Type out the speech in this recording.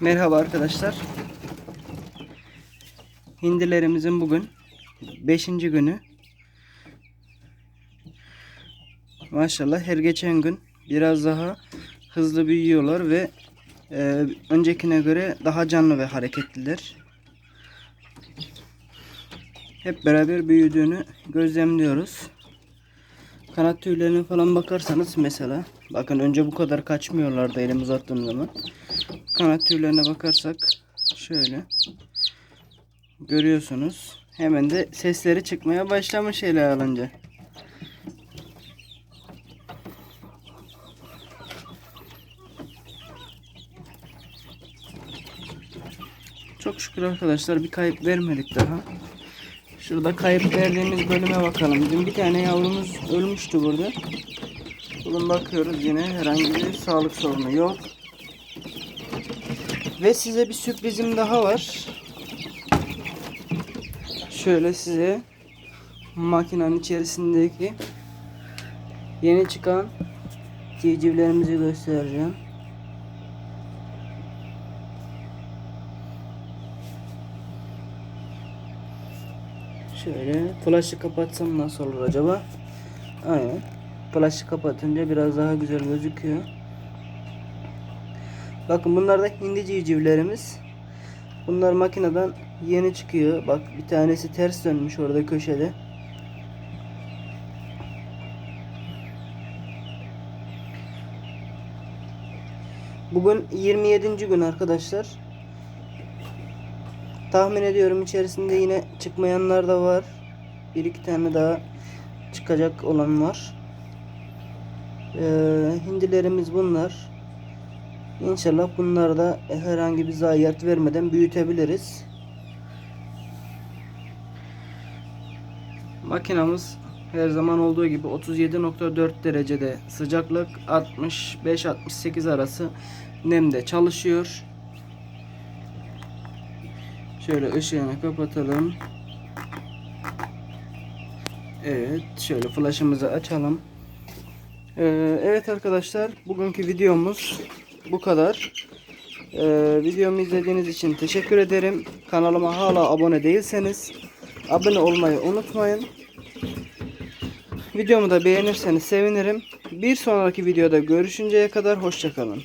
Merhaba arkadaşlar. Hindilerimizin bugün 5. günü. Maşallah her geçen gün biraz daha hızlı büyüyorlar ve e, öncekine göre daha canlı ve hareketliler. Hep beraber büyüdüğünü gözlemliyoruz. Kanat tüylerine falan bakarsanız mesela bakın önce bu kadar kaçmıyorlardı elim uzattığım zaman. Kanat tüylerine bakarsak şöyle görüyorsunuz. Hemen de sesleri çıkmaya başlamış ele alınca. Çok şükür arkadaşlar bir kayıp vermedik daha. Şurada kayıp verdiğimiz bölüme bakalım. Bizim bir tane yavrumuz ölmüştü burada. Bugün bakıyoruz yine herhangi bir sağlık sorunu yok. Ve size bir sürprizim daha var. Şöyle size makinenin içerisindeki yeni çıkan civcivlerimizi göstereceğim. Şöyle flaşı kapatsam nasıl olur acaba? Aynen. Flaşı kapatınca biraz daha güzel gözüküyor. Bakın bunlar da hindi civcivlerimiz. Bunlar makineden yeni çıkıyor. Bak bir tanesi ters dönmüş orada köşede. Bugün 27. gün arkadaşlar. Tahmin ediyorum içerisinde yine çıkmayanlar da var. Bir iki tane daha çıkacak olan var. Ee, hindilerimiz bunlar. İnşallah bunları da herhangi bir zayiat vermeden büyütebiliriz. Makinamız her zaman olduğu gibi 37.4 derecede sıcaklık 65-68 arası nemde çalışıyor. Şöyle ışığını kapatalım. Evet, şöyle flaşımızı açalım. Ee, evet arkadaşlar, bugünkü videomuz bu kadar. Ee, videomu izlediğiniz için teşekkür ederim. Kanalıma hala abone değilseniz abone olmayı unutmayın. Videomu da beğenirseniz sevinirim. Bir sonraki videoda görüşünceye kadar hoşçakalın.